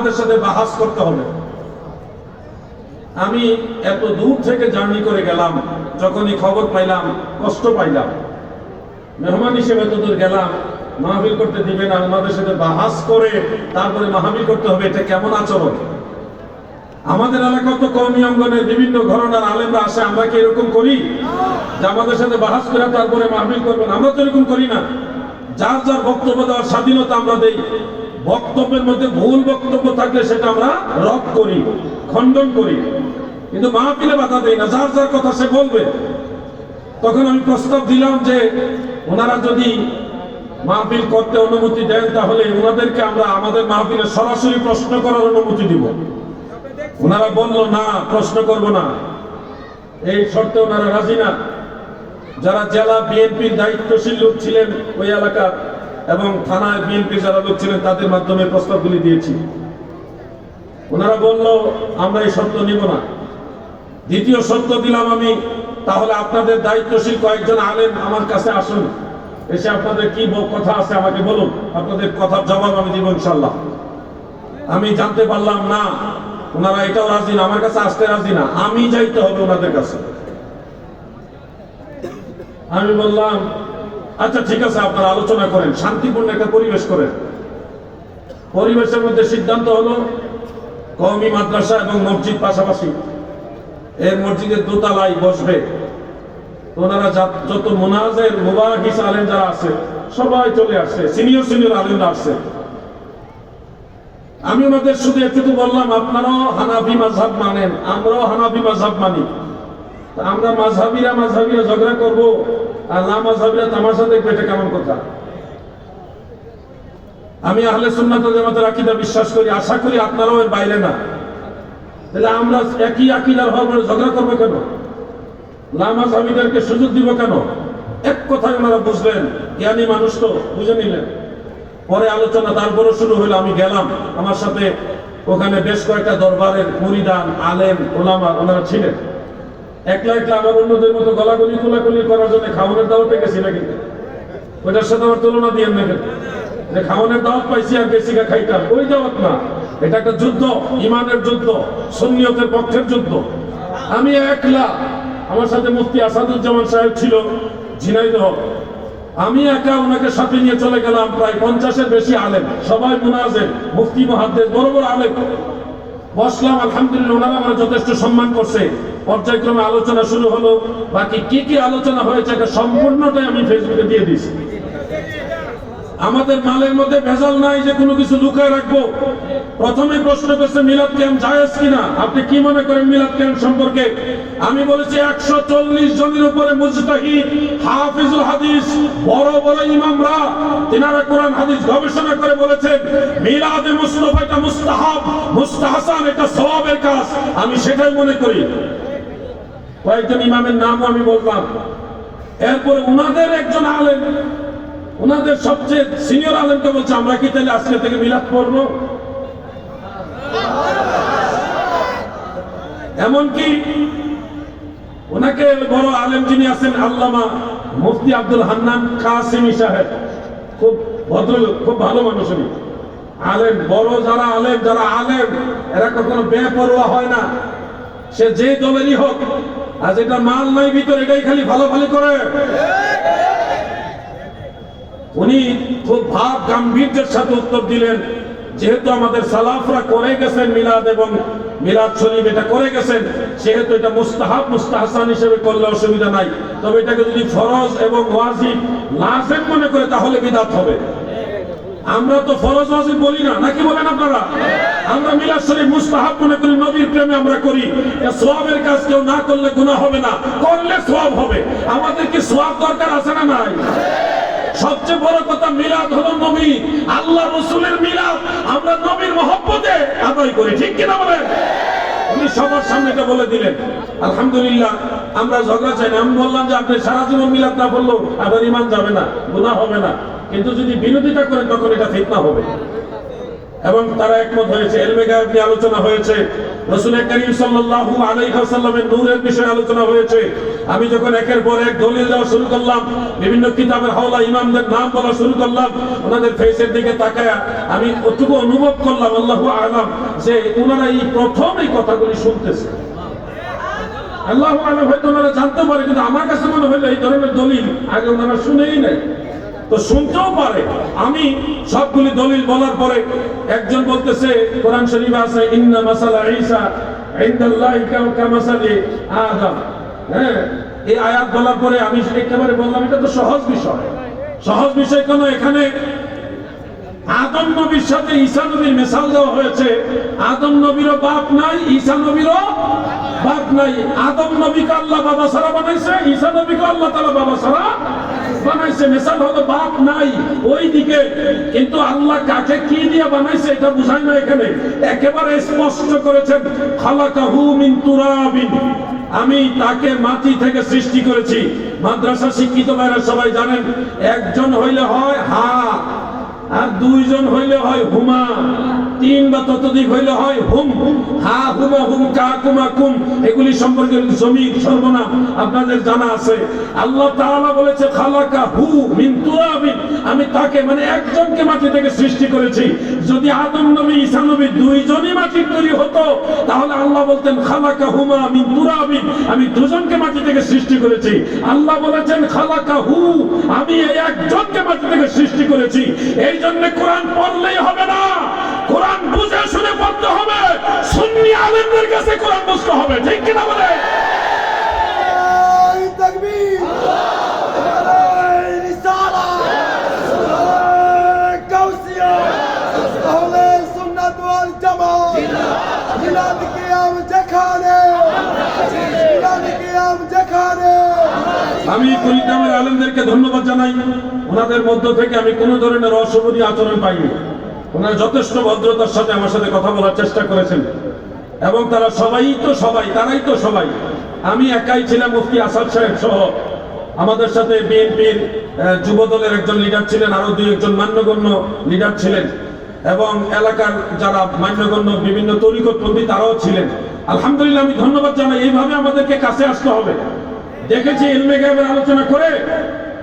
আমাদের সাথে বাহাস করতে হবে। আমি এত দূর থেকে জার্নি করে গেলাম, যখনই খবর পাইলাম, কষ্ট পাইলাম। মেহমান হিসেবে এত দূর গেলাম, মাহফিল করতে দিবে না, আমাদের সাথে বাহাস করে তারপরে মাহফিল করতে হবে, এটা কেমন আচরণ? আমাদের এলাকায় তো কর্মী অঙ্গনের বিভিন্ন ঘরনার আলেমরা আসে, আমরা কি এরকম করি? যে আমাদের সাথে বাহাস করে তারপরে মাহফিল করবেন আমরা তো এরকম করি না। যার যার বক্তব্য দেওয়ার স্বাধীনতা আমরা দেই। বক্তব্যের মধ্যে ভুল বক্তব্য থাকলে সেটা আমরা রদ করি, খণ্ডন করি। কিন্তু মাহফিলে বাধা দেয় না, যার যার কথা সে বলবে। তখন আমি প্রস্তাব দিলাম যে ওনারা যদি মাহফিল করতে অনুমতি দেন, তাহলে ওনাদেরকে আমরা আমাদের মাহফিলে সরাসরি প্রশ্ন করার অনুমতি দিব। ওনারা বলল, না, প্রশ্ন করব না। এই শর্তে ওনারা রাজি না। যারা জেলা বিএনপির দায়িত্বশীল লোক ছিলেন ওই এলাকার এবং থানায় বিএনপি যারা লোক ছিলেন, তাদের মাধ্যমে প্রস্তাবগুলি দিয়েছি। ওনারা বলল, আমরা এই শর্ত নিব না। দ্বিতীয় শর্ত দিলাম আমি, তাহলে আপনাদের দায়িত্বশীল কয়েকজন আলেন আমার কাছে আসুন। এসে আপনাদের কি কথা আছে আমাকে বলুন। আপনাদের কথার জবাব আমি দিব ইনশাল্লাহ আমি জানতে পারলাম, না, ওনারা এটাও রাজি না, আমার কাছে আসতে রাজি না। আমি যাইতে হবে ওনাদের কাছে। আমি বললাম আচ্ছা ঠিক আছে, আপনারা আলোচনা করেন, শান্তিপূর্ণ একটা পরিবেশ করেন। পরিবেশের মধ্যে সিদ্ধান্ত হলো, কওমি মাদ্রাসা এবং মসজিদ পাশাপাশি। এর মসজিদের দোতলায় বসবে। ওনারা যত মোনাজের, মুবাহিস আলেম যারা আছে, সবাই চলে আসছে, সিনিয়র সিনিয়র আলেমরা আসছে। আমি ওনাদের শুধু একটু বললাম, আপনারাও হানাফি মাঝহাব মানেন, আমরাও হানাফি মাঝহাব মানি। আমরা মাঝহাবিরা মাঝহাবিরা ঝগড়া করব। আর না মাঝহাবিরা তামাশা দেখবে এটা কেমন কথা? আমি আহলে সুন্নাত জামাতের আকীদা বিশ্বাস করি, আশা করি আপনারাও এর বাইরে না। তাহলে আমরা একই আকিদার হওয়ার ঝগড়া করব কেন? লামা স্বামীদেরকে সুযোগ দিব কেন? এক কথায় ওনারা বুঝলেন, জ্ঞানী মানুষ তো, বুঝে নিলেন। পরে আলোচনা তারপরও শুরু হলো আমি গেলাম। আমার সাথে ওখানে বেশ কয়েকটা দরবারের মুরিদান, আলেম, ওলামা, ওনারা ছিলেন। একলা একলা আমার অন্যদের মতো গলাগলি কোলাগুলি করার জন্য খাওয়ানোর দাওয়াতে গেছি না ওইটার সাথে আমার তুলনা দিয়ে না যে খাওয়ানোর দাওয়াত পাইছি আর বেশি গা খাইতাম ওই দাওয়াত না। এটা একটা যুদ্ধ, ইমানের যুদ্ধ, সন্নিয়তের পক্ষের যুদ্ধ। আমি একলা, আমার সাথে মুফতি আসাদুজ্জামান সাহেব ছিল, ঝিনাইদহ। আমি একা ওনাকে সাথে নিয়ে চলে গেলাম, প্রায় পঞ্চাশের বেশি আলেম। সবাই মুনাজের, মুফতি মহাদ্দেশ বড় বড় আলেম। বসলাম, আলহামদুলিল্লাহ, ওনারা আমার যথেষ্ট সম্মান করছে। পর্যায়ক্রমে আলোচনা শুরু হলো। বাকি কি কি আলোচনা হয়েছে, এটা সম্পূর্ণটাই আমি ফেসবুকে দিয়ে দিয়েছি। আমাদের মালের মধ্যে ভেজাল নাই যে কোনো কিছু লুকায় রাখব। প্রথমে প্রশ্ন করছে, মিলাদ ক্যাম্প জায়েজ কিনা? আপনি কি মনে করেন মিলাদ ক্যাম্প সম্পর্কে? আমি বলেছি, একশো চল্লিশ জনের উপরে মুজতাহিদ হাফিজুল হাদিস, বড় বড় ইমামরা, তিনারা কোরআন হাদিস গবেষণা করে বলেছেন, মিলাদে মুস্তফা এটা মুস্তাহাব, মুস্তাহাসান এটা সওয়াবের কাজ। আমি সেটাই মনে করি। কয়েকজন ইমামের নামও আমি বললাম। এরপরে উনাদের একজন আলেম ওনাদের সবচেয়ে সিনিয়র আলেমকে বলছে, আমরা কি তাহলে আজকে থেকে মিলাদ পড়ব? এমনকি ওনাকে বড় আলেম যিনি আছেন, আল্লামা মুফতি আব্দুল হান্নান কাসিমি সাহেব। খুব ভদ্রলোক, খুব ভালো মানুষ উনি। আলেম, বড় যারা আলেম যারা আলেম, এরা কখনো বেপরোয়া হয় না। সে যে দলেরই হোক, আর যেটা মাল নাই ভিতর, এটাই খালি ভালো ভালো করে। উনি খুব ভাব গাম্ভীর্যের সাথে উত্তর দিলেন, যেহেতু আমাদের সালাফরা করে গেছেন মিলাদ এবং মিলাদ শরীফ এটা করে গেছেন, সেহেতু এটা মুস্তাহাব, মুস্তাহসান হিসেবে করলে অসুবিধা নাই। তবে এটাকে যদি ফরজ এবং ওয়াজিব, লাজেম মনে করে তাহলে বিদাত হবে। আমরা তো ফরজ, ওয়াজিব বলি না, নাকি বলেন আপনারা? আমরা মিলাদ শরীফ, মুস্তাহাব মনে করি, নবীর প্রেমে আমরা করি। সোয়াবের কাজ কেউ না করলে গুনাহ হবে না, করলে সোয়াব হবে। আমাদের কি সোয়াব দরকার আছে না নাই? সবচেয়ে বড় কথা মিলাদ হলো নবী। আল্লাহ রসুলের মিলাদ আমরা নবীর মহব্বতে আদায় করি। ঠিক কিনা বলেন? উনি সবার সামনে এটা বলে দিলেন। আলহামদুলিল্লাহ, আমরা ঝগড়া চাই আমি বললাম যে আপনি সারা জীবন মিলাদ না বলল আবার ইমান যাবে না গুণা হবে না। কিন্তু যদি বিরোধিতা করেন, তখন এটা ফিতনা হবে। এবং তারা একমত হয়েছে এলমে গায়েব নিয়ে আলোচনা হয়েছে। রসুল করিম সাল্লাল্লাহু আলাইহি ওয়াসাল্লামের নূরের বিষয়ে আলোচনা হয়েছে। আমি যখন একের পর এক দলিল দেওয়া শুরু করলাম, বিভিন্ন কিতাবের হাওলা ইমামদের নাম বলা শুরু করলাম, ওনাদের ফেসের দিকে তাকায়া আমি অতটুকু অনুভব করলাম, আল্লাহু আলাম, যে ওনারা এই প্রথম এই কথাগুলি শুনতেছে। আল্লাহ আলম হয়তো ওনারা জানতে পারে, কিন্তু আমার কাছে মনে হলো এই ধরনের দলিল আগে ওনারা শুনেই নাই। তো শুনতেও পারে। আমি সবগুলি দলিল বলার পরে একজন বলতেছে, কোরআন শরীফ আছে, ইন্না মাসালা ঈসা ইনদাল্লাহি কামাসালি আদম। হ্যাঁ এই আয়াত বলার পরে আমি একেবারে বললাম, এটা তো সহজ বিষয়। সহজ বিষয় কেন? এখানে আদম নবীর সাথে ঈসা নবীর মেশাল দেওয়া হয়েছে। আদম নবীরও বাপ নাই, ঈসা নবীরও বাপ নাই, আদম নবীকে আল্লাহ বাবা সারা বানাইছে, ঈসা নবীকে আল্লাহ তাআলা বাবা সারা বানাইছে। মেশাল হলো বাপ নাই ওই দিকে কিন্তু আল্লাহ কাকে কি দিয়ে বানাইছে এটা বুঝায় না এখানে। একেবারে স্পষ্ট করেছেন, খালাকাহু মিন তুরাবিন। আমি তাকে মাটি থেকে সৃষ্টি করেছি। মাদ্রাসা শিক্ষিত ভাইরা সবাই জানেন, একজন হইলে হয় হা, আর দুইজন হইলে হয় হুমা। তিন বা ততোধিক হইলে হয় হুম, হা হুমা হুম, কা কুমা কুম, এগুলি সম্পর্কে জমি সর্বনাম আপনাদের জানা আছে। আল্লাহ তাআলা বলেছে, খালাকা হু মিন তুরাবিন, আমি তাকে মানে একজনকে মাটি থেকে সৃষ্টি করেছি। যদি আদম নবী, ঈসা নবী দুইজনই মাটির তৈরি হতো, তাহলে আল্লাহ বলতেন, খালাকা হুমা মিন তুরাবিন, আমি দুজনকে মাটি থেকে সৃষ্টি করেছি। আল্লাহ বলেছেন, খালাকা হু, আমি এই একজনকে মাটি থেকে সৃষ্টি করেছি। এই জন্য কোরআন পড়লেই হবে না। কোরআন বুঝে শুনে পড়তে হবে। সুন্নি আলেমদের কাছে কোরআন বুঝতে হবে। ঠিক কিনা বলে? আমি কুড়িগ্রামের আলেমদেরকে ধন্যবাদ জানাই। ওনাদের মধ্য থেকে আমি কোনো ধরনের অশুভনীয় আচরণ পাইনি। ওনারা যথেষ্ট ভদ্রতার সাথে আমার সাথে কথা বলার চেষ্টা করেছেন। এবং তারা সবাই তো সবাই, তারাই তো সবাই। আমি একাই ছিলাম মুফতি আসাদ সাহেব সহ। আমাদের সাথে বিএনপির যুব দলের একজন লিডার ছিলেন আরও দুই একজন মান্যগণ্য লিডার ছিলেন। এবং এলাকার যারা মান্যগণ্য বিভিন্ন তরিকতপন্থী, তারাও ছিলেন। আলহামদুলিল্লাহ, আমি ধন্যবাদ জানাই। এইভাবে আমাদেরকে কাছে আসতে হবে। দেখেছি এলমে গায়েবের আলোচনা করে।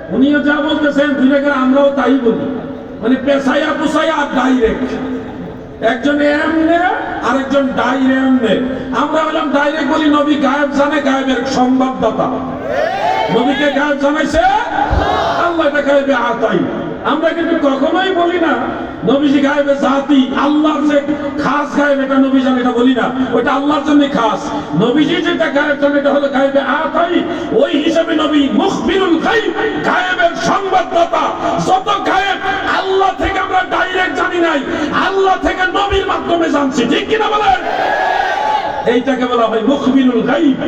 উনিও যা বলতেছেন দুই আমরাও তাই বলি। মানে পেশায়া পুষাইয়া আর ডাইরেক্ট একজন এমনে, আরেকজন ডাইরেক্ট আমরা বললাম ডাইরেক্ট বলি নবী গায়েব জানে গায়েবের সংবাদদাতা। নবীকে গায়েব জানাইছে? আল্লাহ এটা গায়েবে আতাই। আমরা কিন্তু কখনোই বলি না নবীজি গায়েবে জাতি, আল্লাহর যে খাস গায়েব, এটা নবী জানে, এটা বলি না। ওটা আল্লাহর জন্য খাস। নবীজি যেটা গায়েব জানে, এটা হলো গায়েবে আতাই। ওই হিসাবে নবী মুখবিরুল গায়েব গায়েবের সংবাদদাতা। যত গায়েব আল্লাহ থেকে আমরা ডাইরেক্ট জানি নাই। আল্লাহ থেকে নবীর মাধ্যমে জানছি। ঠিক কিনা বলেন? এইটাকে বলা হয় মুখবিরুল গাইব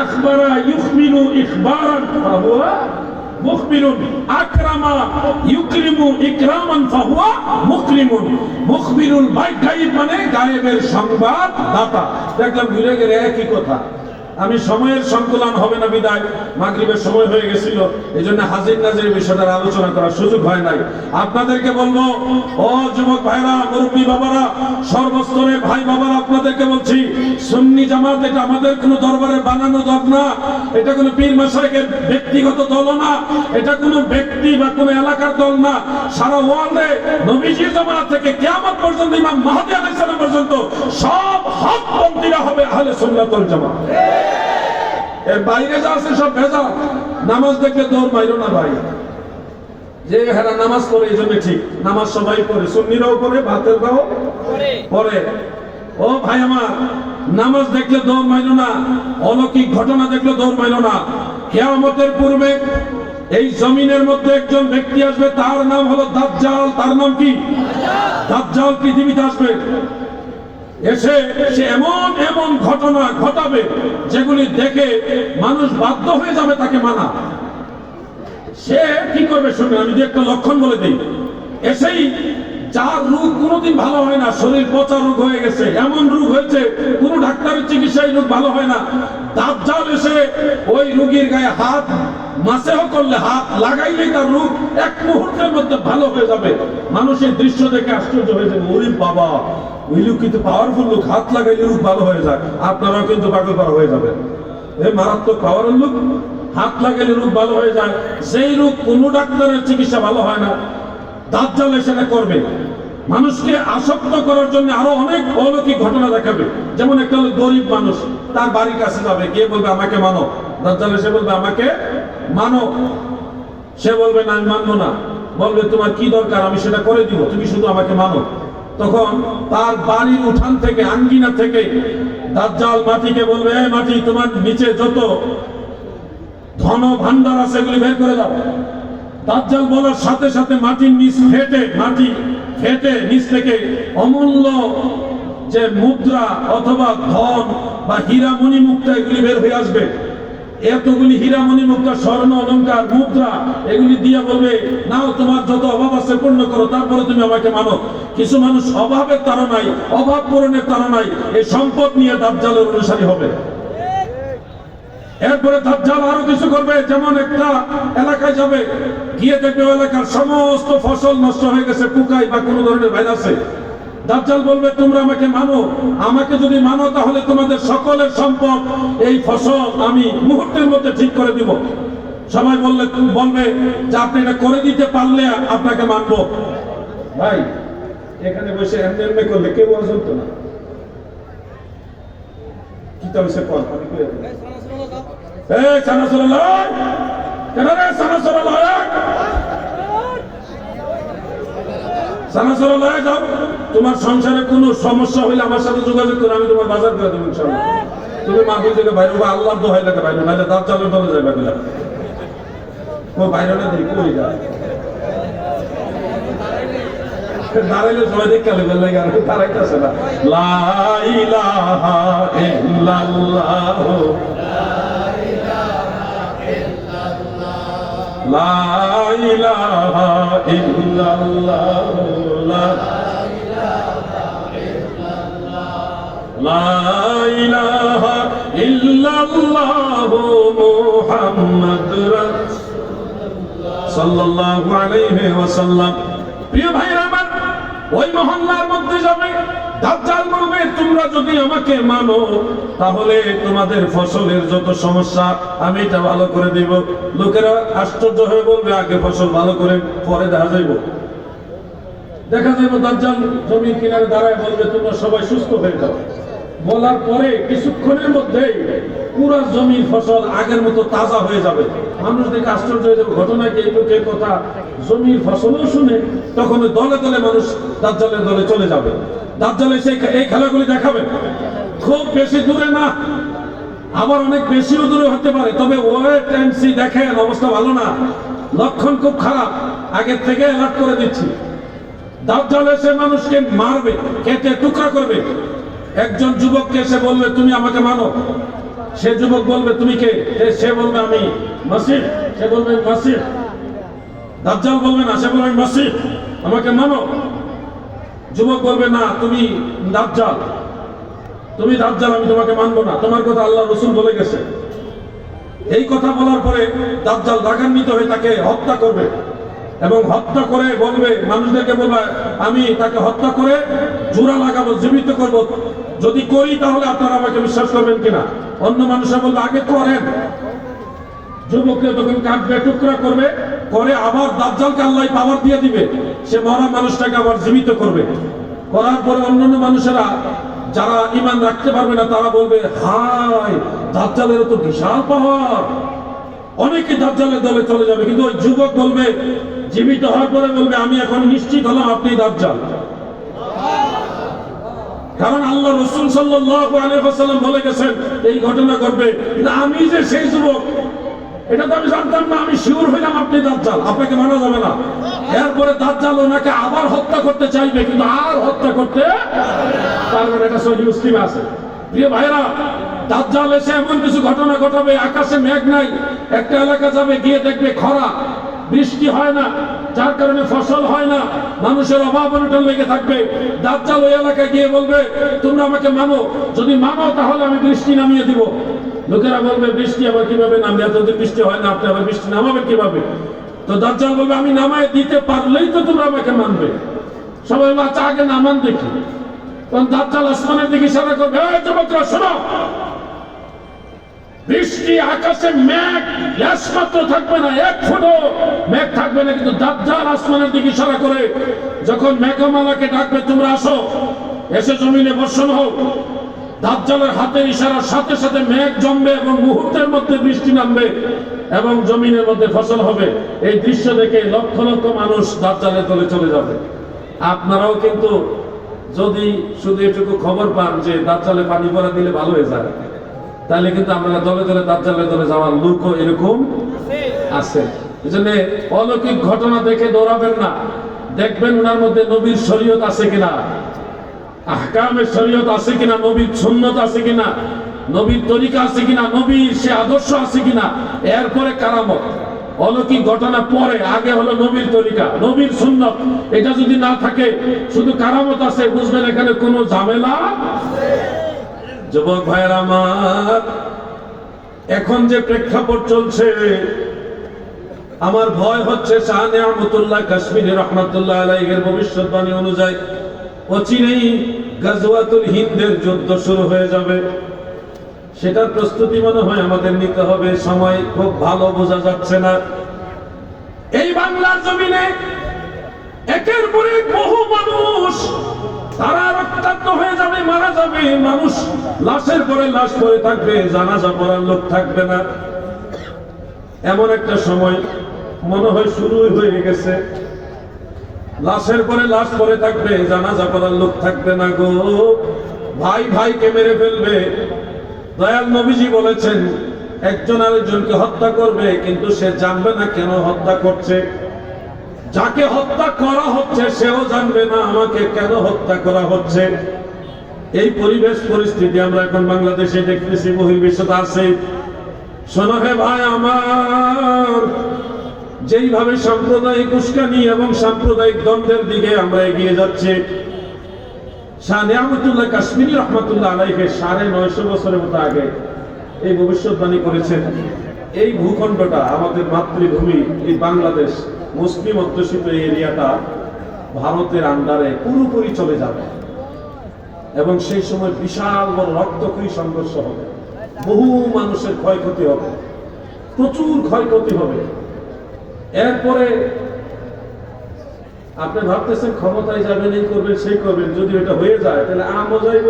আখবারা ইউখবিরু ইখবারান, ফাহুয়া মুখবিরুন আকরামা ইউকরিমু ইকরামান, ফাহুয়া মুকরিমুন। মুখবিরুল বাই গাইব মানে গায়েবের সংবাদ দাতা দেখলাম ঘুরে গেলে একই কথা। আমি সময়ের সংকলন হবে না বিদায়। মাগরিবের সময় হয়ে গেছিল। এই জন্য হাজির নাজির বিষয়টার আলোচনা করার সুযোগ হয় নাই। আপনাদেরকে বলব, ও যুবক ভাইরা, মুরব্বী বাবারা সর্বস্তরে ভাই বাবারা, আপনাদেরকে বলছি, সুন্নি জামাত এটা আমাদের কোনো দরবারে বানানো দল না। এটা কোনো পীর মাসাইকের ব্যক্তিগত দল না। এটা কোনো ব্যক্তি বা কোনো এলাকার দল না। সারা ওয়ার্ল্ডে নবীজির জামাত থেকে কিয়ামত পর্যন্ত, ইমাম মাহদি আলাইহিস সালাম পর্যন্ত সব হক পন্থীরা হবে আহলে সুন্নাতুল জামাত। এর বাইরে যা আছে সব ভেজা নামাজ দেখলে দৌড় মাইরো না ভাই। যে হেরা নামাজ পড়ে এই জন্য ঠিক। নামাজ সবাই পড়ে সুন্নিরাও পড়ে ভাতের দাও পড়ে। ও ভাই আমার নামাজ দেখলে দৌড় মাইরো না অলৌকিক ঘটনা দেখলে দৌড় মাইরো না। কেয়ামতের পূর্বে এই জমিনের মধ্যে একজন ব্যক্তি আসবে তার নাম হলো দাজ্জাল। তার নাম কি? দাজ্জাল পৃথিবীতে আসবে। এসে সে এমন এমন ঘটনা ঘটাবে যেগুলি দেখে মানুষ বাধ্য হয়ে যাবে তাকে মানা। সে কি করবে শুনে আমি যে একটা লক্ষণ বলে দিই। এসেই যার রোগ কোনোদিন ভালো হয় না, শরীর পচা রোগ হয়ে গেছে, এমন রোগ হয়েছে, কোনো ডাক্তারের চিকিৎসা এই রোগ ভালো হয় না। দাজ্জাল এসে ওই রোগীর গায়ে হাত মাসেহ করলে, হাত লাগাইলে তার রোগ এক মুহূর্তের মধ্যে ভালো হয়ে যাবে। মানুষের দৃশ্য দেখে আশ্চর্য হয়ে যাবে, ওরে বাবা ওই লোক কিন্তু পাওয়ারফুল লোক, হাত লাগাইলে রোগ ভালো হয়ে যায় আপনারাও কিন্তু পাগল পারা হয়ে যাবেন। এই মারাত্মক পাওয়ারের লোক, হাত লাগাইলে রোগ ভালো হয়ে যায় সেই রোগ কোনো ডাক্তারের চিকিৎসা ভালো হয় না দাজ্জাল সেটা করবে। মানুষকে আসক্ত করার জন্য আরও অনেক অলৌকিক ঘটনা দেখাবে। যেমন একটা হলো গরিব মানুষ, তার বাড়ির কাছে যাবে গিয়ে বলবে আমাকে মানো? দাজ্জাল এসে বলবে আমাকে মানো। সে বলবে না, আমি মানবো না। বলবে, তোমার কি দরকার? আমি সেটা করে দিব। তুমি শুধু আমাকে মানো। তখন তার বাড়ির উঠান থেকে, আঙ্গিনা থেকে দাজ্জাল মাটিকে বলবে "এই মাটি, তোমার নিচে যত ধন ভান্ডার আছে, এগুলি বের করে দাও। দাজ্জাল বলার সাথে সাথে মাটির নিচ ফেটে, মাটি ফেটে নিচ থেকে অমূল্য যে মুদ্রা অথবা ধন বা হীরা মণি মুক্তা এগুলি বের হয়ে আসবে। এতগুলি হীরা মণি মুক্তা, স্বর্ণ অলংকার মুদ্রা, এগুলি দিয়ে বলবে, নাও, তোমার যত অভাব আছে পূর্ণ করো, তারপরে তুমি আমাকে মানো। কিছু মানুষ অভাবের তাড়নায়, অভাব পূরণের তাড়নায় এই সম্পদ নিয়ে দাজ্জালের অনুসারী হবে। এরপরে দাজ্জাল আরও কিছু করবে, যেমন একটা এলাকায় যাবে, গিয়ে দেখবে এলাকার সমস্ত ফসল নষ্ট হয়ে গেছে পোকাই বা কোনো ধরনের ভাইরাসে। দাজ্জাল বলবে তোমরা আমাকে মানো। আমাকে যদি মানো তাহলে তোমাদের সকলের সম্পদ এই ফসল আমি মুহূর্তের মধ্যে ঠিক করে দিব। সবাই বললে বলবে যে আপনি এটা করে দিতে পারলে আপনাকে মানবো। ভাই এখানে বসে এমনি এমনি করলে কেউ চলতো না। কি তবে সে পর আমি করে। এই সানা সাল্লাল্লাহ কেন রে সানা সাল্লাল্লাহ সানা সাল্লাল্লাহ যাও। তোমার সংসারে কোনো সমস্যা হইলে আমার সাথে যোগাযোগ করে, আমি তোমার বাজার করে দেবো ইনশাআল্লাহ তুমি মাহফিল থেকে বাইরে বা আল্লাহর দোহাই লাগে বাইরে, নাহলে দাঁত চালের দলে যাবে না ও বাইরে না যায়। দাঁড়াইলে সবাই দেখতে হবে লাগে আর দাঁড়াইতেছে না। লা ইলাহা ইল্লাল্লাহ। লা ইলাহা ইল্লাল্লাহ লা লা ইল্লাল্লাহ। যাবে। তোমাদের ফসলের যত সমস্যা, আমি এটা ভালো করে দিব। লোকেরা আশ্চর্য হয়ে বলবে, আগে ফসল ভালো করে, পরে দেখা যাইব। দেখা যাবে দাজ্জাল জমির কিনারে দাঁড়ায় বলবে, তোমরা সবাই সুস্থ হয়ে যাও। বলার পরে কিছুক্ষণের মধ্যেই পুরো জমির ফসল আগের মতো তাজা হয়ে যাবে। মানুষ দেখে আশ্চর্য হয়ে যাবে, ঘটনা কি লোকের কথা? জমির ফসলও শুনে তখন দলে দলে মানুষ দাজ্জালের দলে চলে যাবে। দাজ্জাল এসে এই খেলাগুলি দেখাবে। খুব বেশি দূরে না, আবার অনেক বেশিও দূরে হতে পারে। তবে ওয়েট অ্যান্ড সি দেখেন, অবস্থা ভালো না। লক্ষণ খুব খারাপ। আগের থেকে অ্যালার্ট করে দিচ্ছি। দাজ্জাল এসে মানুষকে মারবে, কেটে টুকরা করবে। একজন যুবককে এসে বলবে, তুমি আমাকে মানো। সে যুবক বলবে, তুমি কে? সে বলবে, আমি মাসিফ সে বলবে মাসিফ দাজ্জাল বলবে, না। সে বলবে, আমি মাসিফ আমাকে মানো। যুবক বলবে, না, তুমি দাজ্জাল। তুমি দাজ্জাল, আমি তোমাকে মানবো না। তোমার কথা আল্লাহ রসুল বলে গেছে। এই কথা বলার পরে দাজ্জাল রাগান্বিত হয়ে তাকে হত্যা করবে এবং হত্যা করে বলবে, মানুষদেরকে বলবে, আমি তাকে হত্যা করে জোড়া লাগাবো, জীবিত করব। যদি করি তাহলে আপনারা আমাকে বিশ্বাস করবেন কিনা? অন্য মানুষরা বলবে, আগে করেন। কাটবে টুকরা করবে করে আবার দাজ্জালকে আল্লাহ পাওয়ার দিয়ে দিবে। সে মরা মানুষটাকে আবার জীবিত করবে। করার পরে অন্যান্য মানুষেরা যারা ইমান রাখতে পারবে না, তারা বলবে হাই দাজ্জালের তো বিশাল পাওয়ার অনেকে দাজ্জালের দলে চলে যাবে, কিন্তু ওই যুবক বলবে, জীবিত হওয়ার পরে বলবে, আমি এখন নিশ্চিত হলাম আপনি দাজ্জাল। কারণ আল্লাহ রসুল সাল্লাম বলে গেছেন, এই ঘটনা ঘটবে। কিন্তু আমি যে সেই যুবক, এটা তো আমি জানতাম না, আমি শিওর হইলাম আপনি দাজ্জাল, আপনাকে মানা যাবে না। এরপরে দাজ্জাল ওনাকে আবার হত্যা করতে চাইবে, কিন্তু আর হত্যা করতে না। এটা সহি মুসলিম আছে। প্রিয় ভাইরা দাজ্জাল এসে এমন কিছু ঘটনা ঘটাবে, আকাশে মেঘ নাই, একটা এলাকা যাবে, গিয়ে দেখবে খরা। বৃষ্টি হয় না, যার কারণে ফসল হয় না, মানুষের অভাব অনটন লেগে থাকবে। দাজ্জাল ওই এলাকায় গিয়ে বলবে, তোমরা আমাকে মানো, যদি মানো তাহলে আমি বৃষ্টি নামিয়ে দিব। লোকেরা বলবে, বৃষ্টি আবার কীভাবে নামবে? এতদিন বৃষ্টি হয় না, আপনি আবার বৃষ্টি নামাবেন কীভাবে? তো দাজ্জাল বলবে, আমি নামায় দিতে পারলেই তো তোমরা আমাকে মানবে। সবাই বলবে আচ্ছা আগে নামান দেখি। তখন দাজ্জাল আসমানের দিকে ইশারা করবে শোনো বৃষ্টি, আকাশে মেঘ লেশমাত্র থাকবে না, এক ফুটো মেঘ থাকবে না, কিন্তু দাজ্জাল আসমানের দিকে ইশারা করে, যখন মেঘমালাকে ডাকবে, তোমরা আসো, এসে জমিনে বর্ষণ হোক। দাজ্জালের হাতের ইশারার সাথে সাথে মেঘ জমবে এবং মুহূর্তের মধ্যে বৃষ্টি নামবে এবং জমিনের মধ্যে ফসল হবে। এই দৃশ্য দেখে লক্ষ লক্ষ মানুষ দাজ্জালের তলে চলে যাবে। আপনারাও কিন্তু যদি শুধু এটুকু খবর পান যে দাজ্জালে পানি পরা দিলে ভালো হয়ে যায়। তাহলে কিন্তু আমরা দলে দলে দাজ্জালের দলে যাওয়ার লোকও এরকম আছে। এজন্য অলৌকিক ঘটনা দেখে দৌড়াবেন না। দেখবেন ওনার মধ্যে নবীর শরীয়ত আছে কিনা? আহকামের শরীয়ত আছে কিনা? নবীর সুন্নত আছে কিনা? নবীর তরিকা আছে কিনা? নবীর সে আদর্শ আছে কিনা? এরপরে কারামত। অলৌকিক ঘটনা পরে, আগে হলো নবীর তরিকা, নবীর সুন্নত। এটা যদি না থাকে, শুধু কারামত আছে, বুঝবেন এখানে কোনো ঝামেলা যুবক ভাইয়ের আমার, এখন যে প্রেক্ষাপট চলছে, আমার ভয় হচ্ছে শাহ নিয়ামতুল্লাহ কাশ্মীরি রহমতুল্লাহ আলাইহের ভবিষ্যৎবাণী অনুযায়ী অচিরেই গাজওয়াতুল হিন্দের যুদ্ধ শুরু হয়ে যাবে। সেটার প্রস্তুতি মনে হয় আমাদের নিতে হবে, সময় খুব ভালো বোঝা যাচ্ছে না। এই বাংলার জমিনে একের পর বহু মানুষ তারা রক্তাক্ত হয়ে যাবে, মারা যাবে। মানুষ লাশের পরে লাশ পরে থাকবে, জানাজা পড়ার লোক থাকবে না। এমন একটা সময় মনে হয় শুরুই হয়ে গেছে। লাশের পরে লাশ পরে থাকবে, জানাজা পড়ার লোক থাকবে না গো। ভাই ভাইকে মেরে ফেলবে। দয়াল নবীজি বলেছেন, একজন আরেকজনকে হত্যা করবে, কিন্তু সে জানবে না কেন হত্যা করছে। যাকে হত্যা করা হচ্ছে, সেও জানবে না আমাকে কেন হত্যা করা হচ্ছে। এই পরিবেশ পরিস্থিতি আমরা এখন বাংলাদেশে দেখতেছি বহির্বিশ্বতে আছে। শোনো হে ভাই আমার, যেইভাবে সাম্প্রদায়িক উস্কানি এবং সাম্প্রদায়িক দ্বন্দ্বের দিকে আমরা এগিয়ে যাচ্ছি, শাহ নিয়ামতুল্লাহ কাশ্মীরি রহমতুল্লাহ আলাইকে সাড়ে নয়শো বছরের মতো আগে এই ভবিষ্যৎবাণী করেছেন। এই ভূখণ্ডটা আমাদের মাতৃভূমি, এই বাংলাদেশ। মুসলিম অধ্যুষিত এরিয়াটা ভারতের আন্ডারে পুরোপুরি চলে যাবে। এবং সেই সময় বিশাল বড় রক্তক্ষয়ী সংঘর্ষ হবে। বহু মানুষের ক্ষয়ক্ষতি হবে। প্রচুর ক্ষয়ক্ষতি হবে। এরপরে আপনি ভাবতেছেন, ক্ষমতায় যাবেন, এই করবেন, সেই করবেন। যদি এটা হয়ে যায়, তাহলে আমও যাইব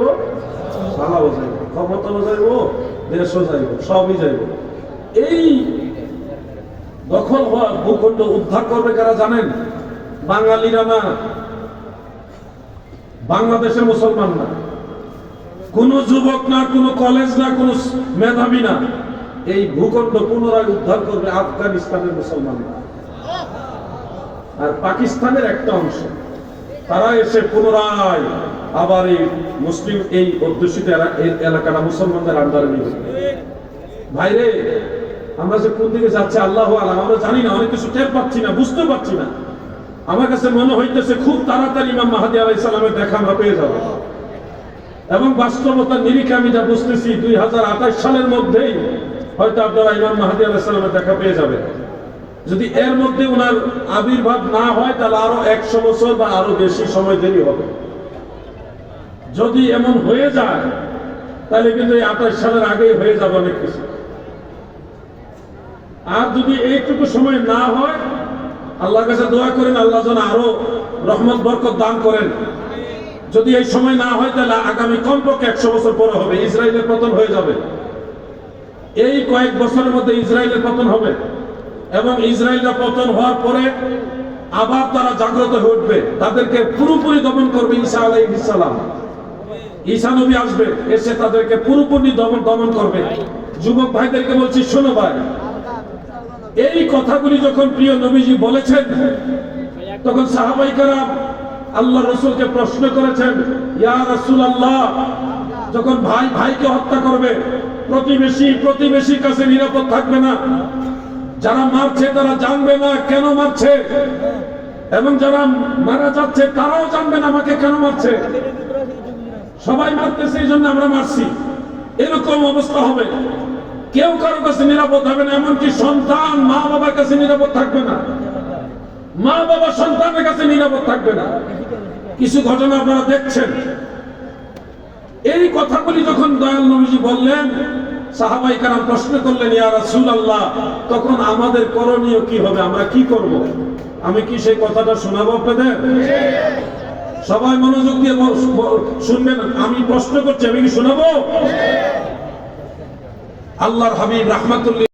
সালাও যাইব ক্ষমতাও যাইব দেশও যাইব সবই যাইব। এই দখল হওয়া ভূখণ্ড উদ্ধার করবে কারা জানেন? বাঙালিরা না। বাংলাদেশের মুসলমান না। কোন যুবক না, কোন কলেজ না, কোন মেধাবী না। এই ভূখণ্ড পুনরায় উদ্ধার করবে আফগানিস্তানের মুসলমানরা। আর পাকিস্তানের একটা অংশ। তারা এসে পুনরায় আবার এই মুসলিম, এই অধ্যুষিত এলাকাটা মুসলমানদের আন্ডারে ভাইরে আমরা যে কোন দিকে যাচ্ছে, আল্লাহ আলাম, আমরা জানি না, অনেক কিছু টের পাচ্ছি না, বুঝতে পারছি না। আমার কাছে মনে হইতেছে, খুব তাড়াতাড়ি ইমাম মাহাদি আলাহ ইসলামের দেখা আমরা পেয়ে যাব। এবং বাস্তবতার নিরিখে আমি যা বুঝতেছি, দুই হাজার আঠাশ সালের মধ্যেই হয়তো আপনারা ইমাম মাহাদি আলাহ ইসলামের দেখা পেয়ে যাবেন। যদি এর মধ্যে ওনার আবির্ভাব না হয়, তাহলে আরও একশো বছর বা আরও বেশি সময় দেরি হবে। যদি এমন হয়ে যায়, তাহলে কিন্তু এই আঠাশ সালের আগেই হয়ে যাবে অনেক কিছু। আর যদি এইটুকু সময় না হয়, আল্লাহর কাছে দোয়া করেন, আল্লাহ যেন আরও রহমত, বরকত দান করেন। যদি এই সময় না হয়, তাহলে আগামী কমপক্ষে একশো বছর পরে হবে, ইসরায়েলের পতন হয়ে যাবে। এই কয়েক বছরের মধ্যে ইসরায়েলের পতন হবে এবং ইসরায়েলের পতন হওয়ার পরে আবার তারা জাগ্রত হয়ে উঠবে। তাদেরকে পুরোপুরি দমন করবে ঈসা আলাই ইসালাম ঈসা নবী আসবে, এসে তাদেরকে পুরোপুরি দমন দমন করবে। যুবক ভাইদেরকে বলছি, শোনো ভাই এই কথাগুলি যখন প্রিয় নবীজি বলেছেন, তখন সাহাবাইকারা আল্লাহ রসুলকে প্রশ্ন করেছেন, ইয়া রসুল আল্লাহ যখন ভাই ভাইকে হত্যা করবে, প্রতিবেশী প্রতিবেশীর কাছে নিরাপদ থাকবে না? যারা মারছে তারা জানবে না কেন মারছে? এবং যারা মারা যাচ্ছে তারাও জানবে না আমাকে কেন মারছে? সবাই মারতেছে, এই জন্য আমরা মারছি। এরকম অবস্থা হবে। কেউ কারও কাছে নিরাপদ হবে না, এমনকি সন্তান মা বাবার কাছে নিরাপদ থাকবে না। মা বাবা সন্তানের কাছে নিরাপদ থাকবে না। কিছু ঘটনা আপনারা দেখছেন। এই কথাগুলি যখন দয়াল নবীজি বললেন, সাহাবাই কারাম প্রশ্ন করলেন, ইয়া রাসূল আল্লাহ তখন আমাদের করণীয় কি হবে? আমরা কি করব? আমি কি সেই কথাটা শোনাবো আপনাদের? সবাই মনোযোগ দিয়ে শুনবেন, আমি প্রশ্ন করছি, আমি কি শোনাবো? আল্লাহর হাবিব রাহমাতুল্লাহ